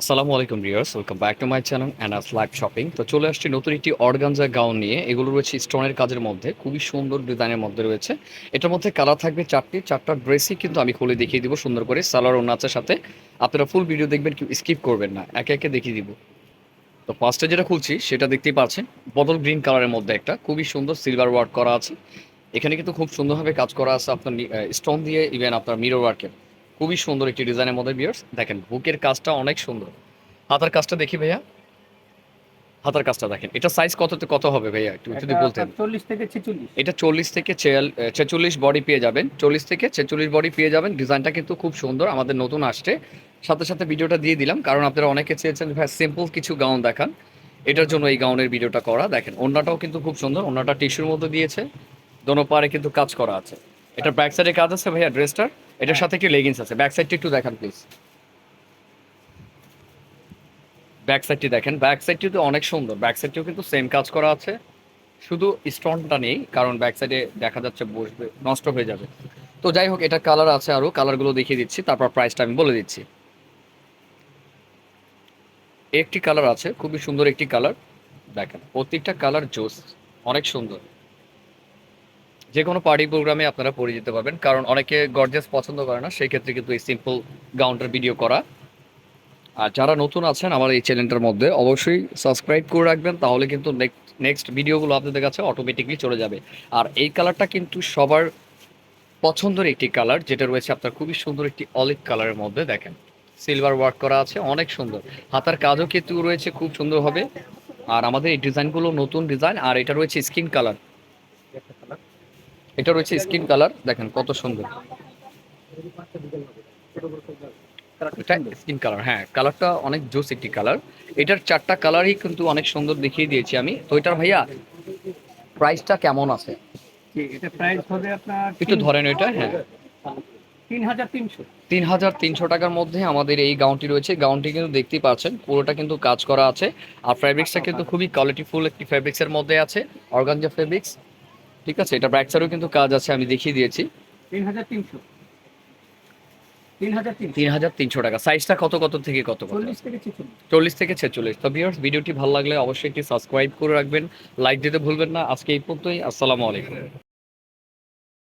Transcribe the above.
আসসালামু আলাইকুম রিয়ার্স welcome back to my channel and us live shopping. তো চলে আসছি নতুন একটি অর্গানজা গাউন নিয়ে। এগুলো রয়েছে স্টোনের কাজের মধ্যে, খুবই সুন্দর ডিজাইনের মধ্যে রয়েছে। এটার মধ্যে কালার থাকবে চারটি, চারটা ড্রেসই কিন্তু আমি খুলে দেখিয়ে দিব সুন্দর করে সালোয়ার ও নাচের সাথে। আপনারা ফুল ভিডিও দেখবেন স্কিপ করবেন না, একে একে দেখিয়ে দিব। তো ফার্স্টে যেটা খুলছি, সেটা দেখতেই পাচ্ছেন, বদল গ্রিন কালারের মধ্যে একটা, খুবই সুন্দর সিলভার ওয়ার্ক করা আছে। এখানে কিন্তু খুব সুন্দরভাবে কাজ করা আছে আপনার স্টোন দিয়ে ইভেন আপনার মিরর ওয়ার্কের খুবই সুন্দর একটি ডিজাইনের মধ্যে বিয়ার্স দেখেন বুকের কাজটা অনেক সুন্দর। হাতার কাজটা দেখি ভাইয়া। হাতার কাজটা দেখেন এটা সাইজ কত কত হবে ভাইয়া একটু যদি বলতেন? চল্লিশ থেকে ছেচল্লিশ। এটা চল্লিশ থেকে ছেচল্লিশ বডি পেয়ে যাবেন চল্লিশ থেকে ছেচল্লিশ বডি পেয়ে যাবেন। ডিজাইনটা কিন্তু খুব সুন্দর আমাদের নতুন আসছে। সাথে সাথে ভিডিওটা দিয়ে দিলাম কারণ আপনারা অনেকে চেয়েছেন ভাই সিম্পল কিছু গাউন দেখান। এটার জন্য এই গাউনের ভিডিওটা করা। দেখেন ওন্নাটাও কিন্তু খুব সুন্দর ওন্নাটা টিস্যুর মধ্যে দিয়েছে। দোনো পারে কিন্তু কাজ করা আছে। এটা ব্যাক সাইডে কাজ আছে ভাইয়া ড্রেসটার এটার সাথে একটি লেগিংস আছে। ব্যাক সাইডটা একটু দেখান প্লিজ ব্যাক সাইডটি দেখেন। ব্যাক সাইডটি তো অনেক সুন্দর। ব্যাক সাইডটিও কিন্তু সেম কাজ করা আছে। শুধু স্টোনটা নেই, কারণ ব্যাক সাইডে দেখা যাচ্ছে বসবে, নষ্ট হয়ে যাবে। তো যাই হোক এটা কালার আছে আরও কালারগুলো দেখিয়ে দিচ্ছি, তারপর প্রাইসটা আমি বলে দিচ্ছি। একটি কালার আছে, খুবই সুন্দর একটি কালার দেখেন, প্রত্যেকটা কালার জোস, অনেক সুন্দর। যে কোনো পার্টি প্রোগ্রামে আপনারা পরে যেতে পারবেন কারণ অনেকে গর্জাস পছন্দ করে না, সেই ক্ষেত্রে কিন্তু এই সিম্পল গাউনটার ভিডিও করা। আর যারা নতুন আছেন আমার এই চ্যানেলটার মধ্যে, অবশ্যই সাবস্ক্রাইব করে রাখবেন, তাহলে কিন্তু নেক্সট ভিডিওগুলো আপনাদের কাছে অটোমেটিকলি চলে যাবে। আর এই কালারটা কিন্তু সবার পছন্দের একটি কালার যেটা রয়েছে আপনার খুবই সুন্দর একটি অলিভ কালারের মধ্যে, দেখেন। সিলভার ওয়ার্ক করা আছে, অনেক সুন্দর। হাতার কাজও কিন্তু রয়েছে, খুব সুন্দর হবে আর আমাদের এই ডিজাইনগুলো নতুন ডিজাইন আর এটা রয়েছে স্কিন কালার এটা রয়েছে স্কিন কালার দেখেন কত সুন্দর। এটা স্কিন কালার হ্যাঁ কালারটা অনেক জোস একটি কালার। এটার চারটা কালারই কিন্তু অনেক সুন্দর দেখিয়ে দিয়েছি আমি। তো এটার ভাইয়া প্রাইসটা কেমন আছে? এটা প্রাইস হবে আপনার একটু ধরেন এটা হ্যাঁ। তিন হাজার তিনশো। তিন হাজার তিনশো টাকার মধ্যে আমাদের এই গাউনটি রয়েছে। গাউনটি কিন্তু দেখতেই পাচ্ছেন পুরোটা কিন্তু কাজ করা আছে। আর ফ্যাব্রিক্সটা কিন্তু খুবই কোয়ালিটিফুল একটি ফ্যাব্রিক্সের মধ্যে আছে। অর্গানজা ফ্যাব্রিক্স ঠিক আছে এটা ব্যাকসাইডেও কিন্তু কাজ আছে আমি দেখিয়ে দিয়েছি। তিন হাজার তিনশো। তিন হাজার তিনশো টাকা। সাইজটা কত কত থেকে কত কত? চল্লিশ থেকে ছেচল্লিশ। চল্লিশ থেকে ছেচল্লিশ। তো ভিউয়ার্স ভিডিওটি ভালো লাগলে অবশ্যই একটি সাবস্ক্রাইব করে রাখবেন। লাইক দিতে ভুলবেন না। আজকে এই পর্যন্তই। আসসালামু আলাইকুম।